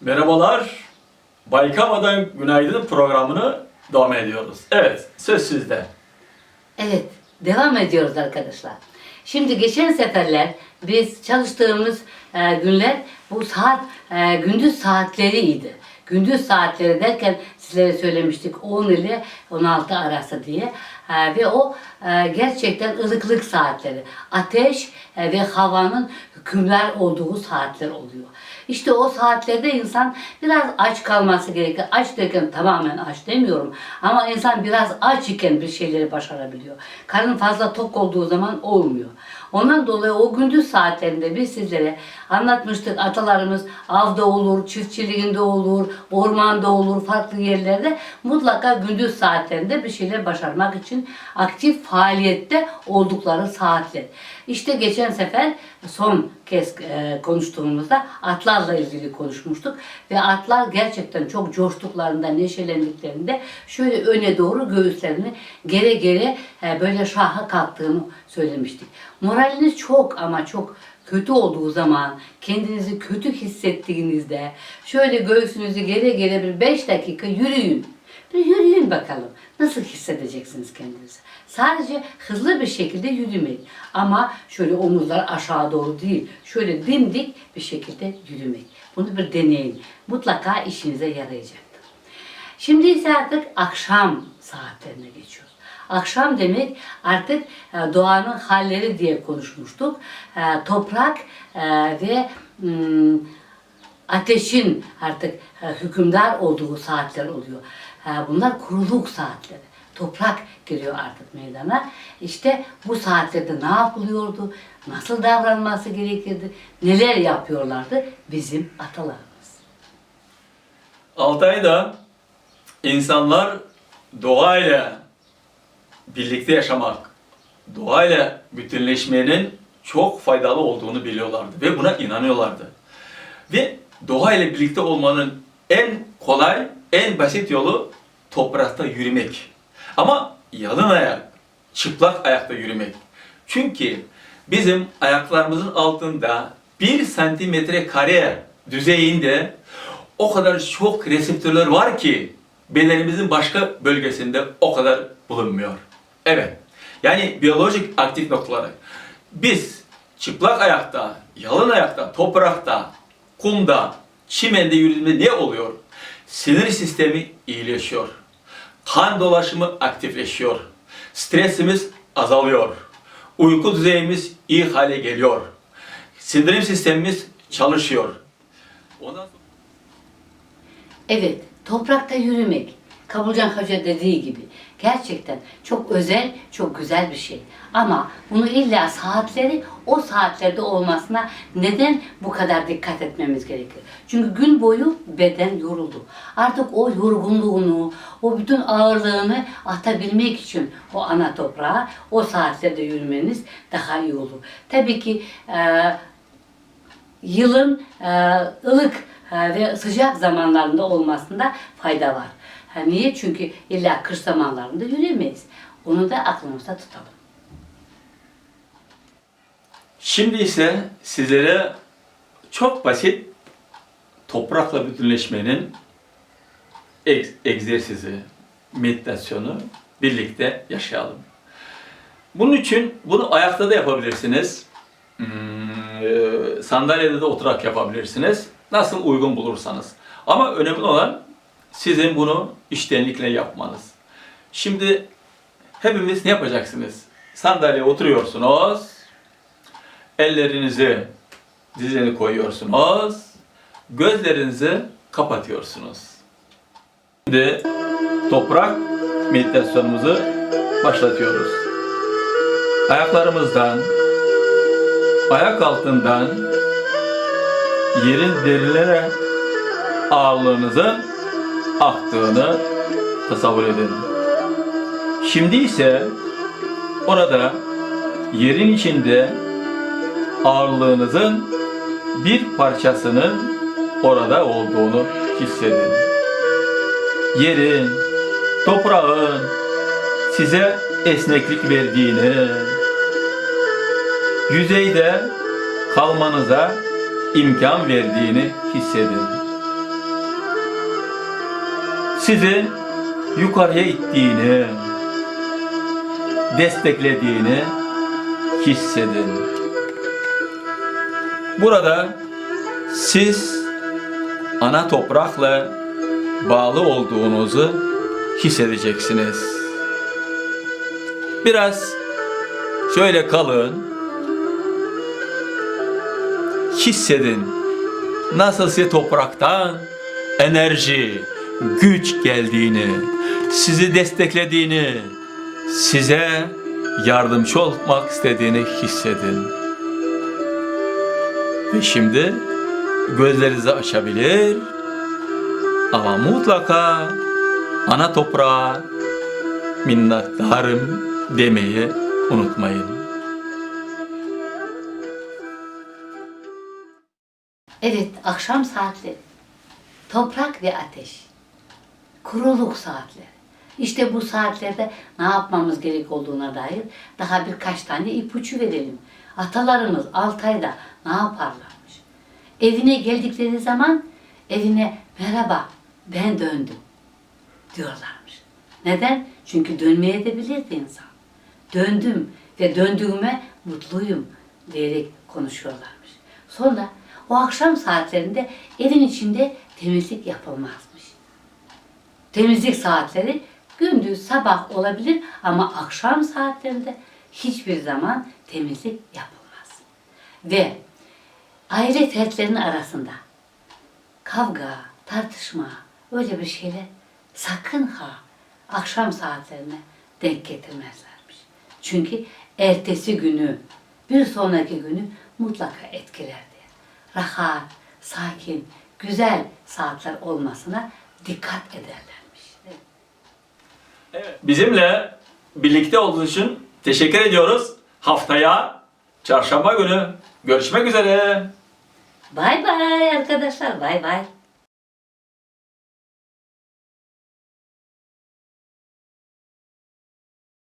Merhabalar. Baykama'dan Günaydın programını devam ediyoruz. Evet, söz sizde. Evet, devam ediyoruz arkadaşlar. Şimdi geçen seferler biz çalıştığımız e, günler bu saat e, gündüz saatleriydi. Gündüz saatleri derken sizlere söylemiştik 10 ile 16 arası diye. E, ve o e, gerçekten ılıklık saatleri. Ateş e, ve havanın hükümler olduğu saatler oluyor. İşte o saatlerde insan biraz aç kalması gerekir. Aç derken tamamen aç demiyorum. Ama insan biraz aç iken bir şeyleri başarabiliyor. Karnın fazla tok olduğu zaman olmuyor. Ondan dolayı o gündüz saatlerinde biz sizlere anlatmıştık. Atalarımız avda olur, çiftçiliğinde olur, ormanda olur, farklı yerlerde mutlaka gündüz saatlerinde bir şeyler başarmak için aktif faaliyette oldukları saatler. İşte geçen sefer son kez e, konuştuğumuzda atlarla ilgili konuşmuştuk ve atlar gerçekten çok coştuklarında, neşelendiklerinde şöyle öne doğru göğüslerini gere gere e, böyle şaha kalktığını söylemiştik. Moraliniz çok ama çok kötü olduğu zaman, kendinizi kötü hissettiğinizde şöyle göğsünüzü gere gere bir 5 dakika yürüyün. Bir yürüyün bakalım. Nasıl hissedeceksiniz kendinizi? Sadece hızlı bir şekilde yürümeyin. Ama şöyle omuzlar aşağı doğru değil. Şöyle dimdik bir şekilde yürümek. Bunu bir deneyin. Mutlaka işinize yarayacaktır. Şimdi ise artık akşam saatlerine geçiyoruz. Akşam demek artık e, doğanın halleri diye konuşmuştuk. E, Toprak e, ve ateşin artık hükümdar olduğu saatler oluyor. Bunlar kuruluk saatleri. Toprak giriyor artık meydana. İşte bu saatlerde ne yapılıyordu? Nasıl davranması gerekirdi? Neler yapıyorlardı bizim atalarımız? Altay'da insanlar doğayla birlikte yaşamak, doğayla bütünleşmenin çok faydalı olduğunu biliyorlardı ve buna inanıyorlardı. Ve doğayla birlikte olmanın en kolay, en basit yolu toprakta yürümek. Ama yalın ayak, çıplak ayakta yürümek. Çünkü bizim ayaklarımızın altında bir santimetre kare düzeyinde o kadar çok reseptörler var ki bedenimizin başka bölgesinde o kadar bulunmuyor. Evet. Yani biyolojik aktif noktaları. Biz çıplak ayakta, yalın ayakta, toprakta, kumda, çimende yürüdüğümüzde ne oluyor? Sinir sistemi iyileşiyor. Kan dolaşımı aktifleşiyor. Stresimiz azalıyor. Uyku düzeyimiz iyi hale geliyor. Sindirim sistemimiz çalışıyor. Ondan sonra Evet, toprakta yürümek. Kabulcan Hoca dediği gibi gerçekten çok özel, çok güzel bir şey. Ama bunu illa saatleri o saatlerde olmasına neden bu kadar dikkat etmemiz gerekir? Çünkü gün boyu beden yoruldu. Artık o yorgunluğunu, o bütün ağırlığını atabilmek için o ana toprağa o saatlerde yürümeniz daha iyi olur. Tabii ki eee yılın e, ılık e, ve sıcak zamanlarında olmasında fayda var. Ha, niye? Çünkü illa kış zamanlarında yürüyemeyiz. Onu da aklımızda tutalım. Şimdi ise sizlere çok basit toprakla bütünleşmenin egz- egzersizi, meditasyonu birlikte yaşayalım. Bunun için bunu ayakta da yapabilirsiniz. Hmm, e, sandalyede de oturarak yapabilirsiniz. Nasıl uygun bulursanız. Ama önemli olan sizin bunu iştenlikle yapmanız. Şimdi hepimiz ne yapacaksınız? Sandalyeye oturuyorsunuz. Ellerinizi dizine koyuyorsunuz. Gözlerinizi kapatıyorsunuz. Şimdi toprak meditasyonumuzu başlatıyoruz. Ayaklarımızdan, ayak altından yerin derinlere ağırlığınızın aktığını tasavvur edin. Şimdi ise orada yerin içinde ağırlığınızın bir parçasının orada olduğunu hissedin. Yerin, toprağın size esneklik verdiğini, yüzeyde kalmanıza imkan verdiğini hissedin. Sizi yukarıya ittiğini, desteklediğini hissedin. Burada siz ana toprakla bağlı olduğunuzu hissedeceksiniz. Biraz şöyle kalın. Hissedin. Nasıl size topraktan enerji, güç geldiğini, sizi desteklediğini, size yardımcı olmak istediğini hissedin. Ve şimdi gözlerinizi açabilir ama mutlaka ana toprağa minnettarım demeyi unutmayın. Evet, akşam saatleri. Toprak ve ateş. Kuruluk saatleri. İşte bu saatlerde ne yapmamız gerek olduğuna dair daha birkaç tane ipucu verelim. Atalarımız Altay'da ne yaparlarmış? Evine geldikleri zaman evine merhaba ben döndüm diyorlarmış. Neden? Çünkü dönmeye de bilirdi insan. Döndüm ve döndüğüme mutluyum diyerek konuşuyorlarmış. Sonra o akşam saatlerinde evin içinde temizlik yapılmazmış. Temizlik saatleri gündüz sabah olabilir ama akşam saatlerinde hiçbir zaman temizlik yapılmaz. Ve aile fertlerinin arasında kavga, tartışma, öyle bir şeyler sakın ha akşam saatlerine denk getirmezlermiş. Çünkü ertesi günü, bir sonraki günü mutlaka etkiler diye. Rahat, sakin, güzel saatler olmasına dikkat ederlermiş. Evet. Bizimle birlikte olduğunuz için teşekkür ediyoruz. Haftaya çarşamba günü görüşmek üzere. Bay bay arkadaşlar, bay bay.